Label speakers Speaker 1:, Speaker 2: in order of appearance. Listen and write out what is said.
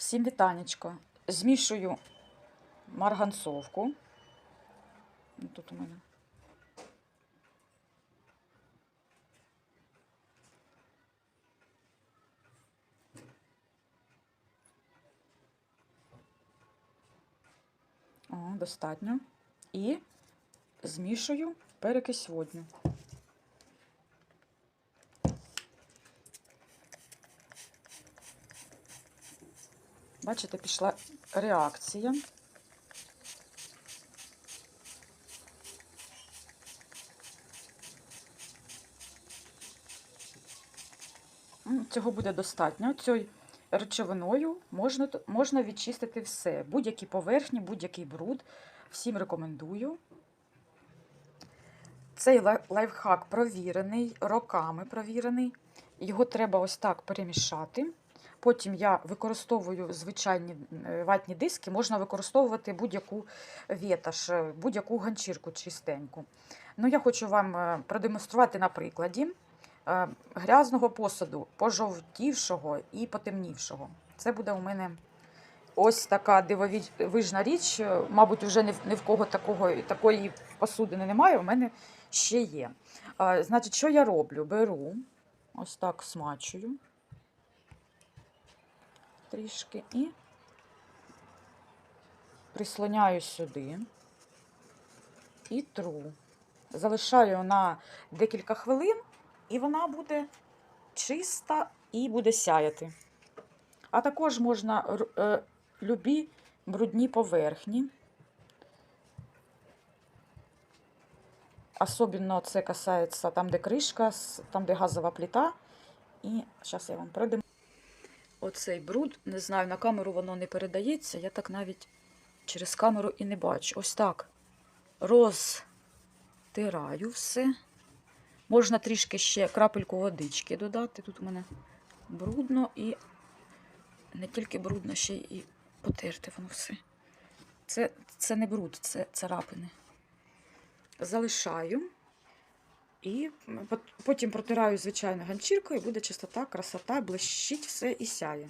Speaker 1: Всім вітанечко. Змішую марганцовку. Ну, Тут у мене. О, достатньо. І змішую перекись водню. Бачите, пішла реакція. Цього буде достатньо. Цією речовиною можна, можна відчистити все. Будь-які поверхні, будь-який бруд. Всім рекомендую. Цей лайфхак провірений, роками провірений. Його треба ось так перемішати. Потім я використовую звичайні е, ватні диски, можна використовувати будь-яку ветаж, е, будь-яку ганчірку чистеньку. Ну, я хочу вам е, продемонструвати на прикладі грязного посуду, пожовтівшого і потемнівшого. Це буде у мене ось така дивовижна річ. Мабуть, вже ні в, кого такого, такої посудини немає, у мене ще є. Значить, що я роблю? Беру, ось так смачую трішки і прислоняю сюди і тру. Залишаю на декілька хвилин, і вона буде чиста і буде сяяти. А також можна е, любі брудні поверхні. Особливо це касається там, де кришка, там, де газова плита. І зараз я вам продемонструю. Оцей бруд, не знаю, на камеру воно не передається, я так навіть через камеру і не бачу. Ось так розтираю все. Можна трішки ще крапельку водички додати. Тут у мене брудно і не тільки брудно, ще і потерти воно все. Це, це не бруд, це царапини. Залишаю. І пот- потім протираю звичайно ганчіркою, буде чистота, красота, блищить все і сяє.